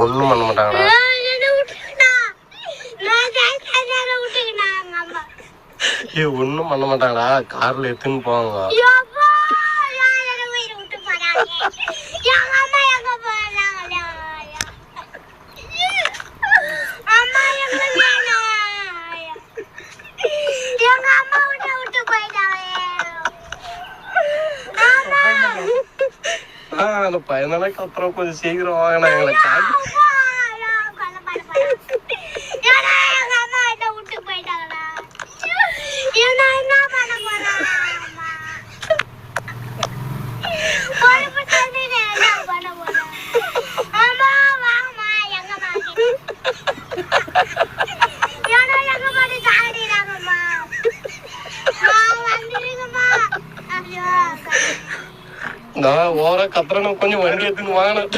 ஒண்ணும் பண்ண மாட்டாங்கண்ணா ஏ ஒன்றும் பண்ண மாட்டாங்கடா. கார்ல எடுத்துன்னு போவாங்க. ஆஹ் அந்த பதினாலாக்கு அப்புறம் கொஞ்சம் சீக்கிரம் வாங்கினா எங்களை நான் ஓர கத்துறேன்னு கொஞ்சம் வண்டி எடுத்துன்னு வாங்கினேன்